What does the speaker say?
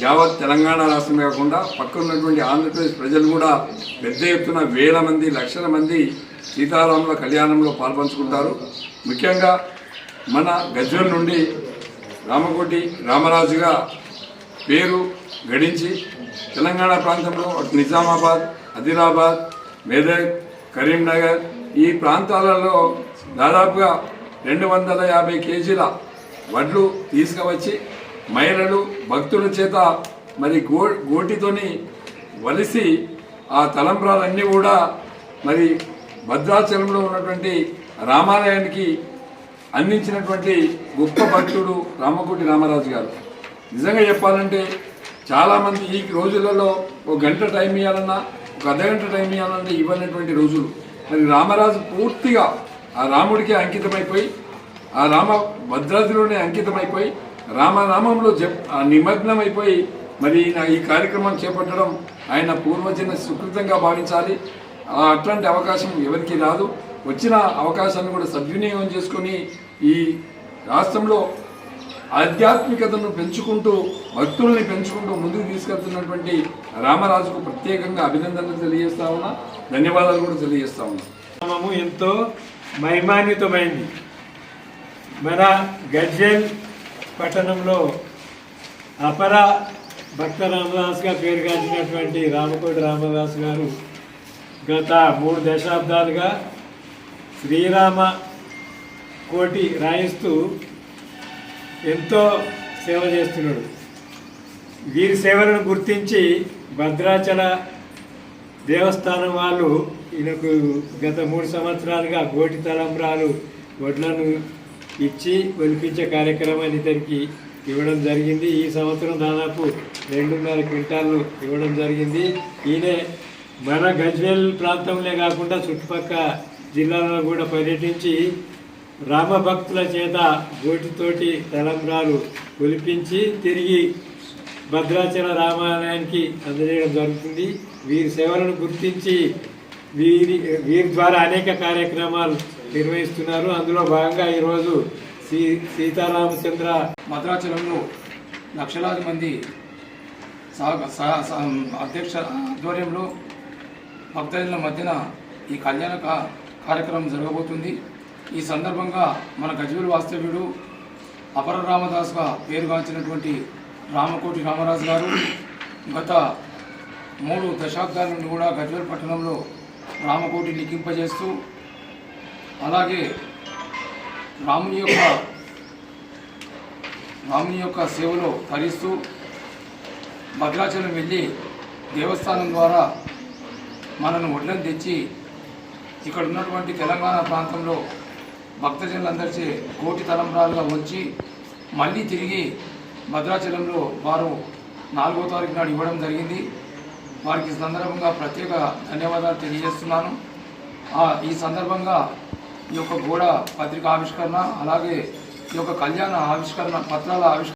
యావత్ తెలంగాణ రాష్ట్రమే కాకుండా పక్కన ఉన్నటువంటి ఆంధ్రప్రదేశ్ ప్రజలు కూడా పెద్ద ఎత్తున వేల మంది లక్షల మంది సీతారాముల కళ్యాణంలో పాల్పంచుకుంటారు. ముఖ్యంగా మన గజ్వల్ నుండి రామకోటి రామరాజుగా పేరు గడించి తెలంగాణ ప్రాంతంలో నిజామాబాద్ ఆదిలాబాద్ మెదక్ కరీంనగర్ ఈ ప్రాంతాలలో దాదాపుగా రెండు వందల యాభై కేజీల వడ్లు తీసుకువచ్చి మహిళలు భక్తుల చేత మరి గో గోటితోని వలిసి ఆ తలంబ్రాలన్నీ కూడా మరి భద్రాచలంలో ఉన్నటువంటి రామాలయానికి అందించినటువంటి గొప్ప భక్తుడు రామకోటి రామరాజు గారు. నిజంగా చెప్పాలంటే చాలామంది ఈ రోజులలో ఒక గంట టైం ఇవ్వాలన్నా ఒక అర్ధగంట టైం ఇవ్వాలంటే ఇవ్వనటువంటి రోజులు. మరి రామరాజు పూర్తిగా ఆ రాముడికి అంకితమైపోయి ఆ రామ భద్రాద్రిలోనే అంకితమైపోయి రామనామంలో జప్ ఆ నిమగ్నమైపోయి మరి ఈ కార్యక్రమం చేపట్టడం ఆయన పూర్వజన సుకృతంగా భావించాలి. అట్లాంటి అవకాశం ఎవరికి రాదు. వచ్చిన అవకాశాన్ని కూడా సద్వినియోగం చేసుకొని ఈ రాష్ట్రంలో ఆధ్యాత్మికతను పెంచుకుంటూ భక్తుల్ని పెంచుకుంటూ ముందుకు తీసుకెళ్తున్నటువంటి రామరాజుకు ప్రత్యేకంగా అభినందనలు తెలియజేస్తా ఉన్నా. ధన్యవాదాలు కూడా తెలియజేస్తా ఉన్నా. ఎంతో మహిమాన్వితమైంది. మన గజ్వెల్ పట్టణంలో అపర భక్త రామదాస్గా పేరుగాంచినటువంటి రామకోటి రామదాస్ గారు గత మూడు దశాబ్దాలుగా శ్రీరామ కోటి రాయిస్తూ ఎంతో సేవ చేస్తున్నాడు. వీరి సేవలను గుర్తించి భద్రాచల దేవస్థానం వాళ్ళు ఈయనకు గత మూడు సంవత్సరాలుగా గోటి తలంబ్రాలు వడ్లను ఇచ్చి ఒలిపించే కార్యక్రమాన్ని ఇతనికి ఇవ్వడం జరిగింది. ఈ సంవత్సరం దాదాపు రెండున్నర క్వింటాలు ఇవ్వడం జరిగింది. ఈయనే మన గజ్వేల్ ప్రాంతంలో కాకుండా చుట్టుపక్కల జిల్లాలో కూడా పర్యటించి రామభక్తుల చేత గోటితోటి తలంబ్రాలు ఒలిపించి తిరిగి భద్రాచల రామాలయానికి అందజేయడం జరుగుతుంది. వీరి సేవలను గుర్తించి వీరి వీరి ద్వారా అనేక కార్యక్రమాలు నిర్వహిస్తున్నారు. అందులో భాగంగా ఈరోజు సీ సీతారామచంద్ర భద్రాచలంలో లక్షలాది మంది అధ్యక్ష ఆధ్వర్యంలో భక్తజనుల మధ్యన ఈ కళ్యాణ కా- కార్యక్రమం జరగబోతుంది. ఈ సందర్భంగా మన గజ్వేల్ వాస్తవ్యుడు అపర రామదాస్గా పేరుగాంచినటువంటి రామకోటి రామరాజు గారు గత మూడు దశాబ్దాల నుండి కూడా గజ్వేల్ పట్టణంలో రామకోటి లిఖింపజేస్తూ అలాగే రాముని యొక్క రాముని యొక్క సేవలో తరిస్తూ భద్రాచలం వెళ్ళి దేవస్థానం ద్వారా మనను ఒడ్లను తెచ్చి ఇక్కడ ఉన్నటువంటి తెలంగాణ ప్రాంతంలో భక్తజనులందరిచే కోటి తలంబరాలుగా వచ్చి మళ్ళీ తిరిగి భద్రాచలంలో వారు నాలుగో తారీఖు నాడు ఇవ్వడం జరిగింది. వారికి సందర్భంగా ప్రత్యేక ధన్యవాదాలు తెలియజేస్తున్నాను. ఈ సందర్భంగా ఈ యొక్క గోడ పత్రిక ఆవిష్కరణ అలాగే ఈ యొక్క కళ్యాణ ఆవిష్కరణ పత్రాల ఆవిష్కరణ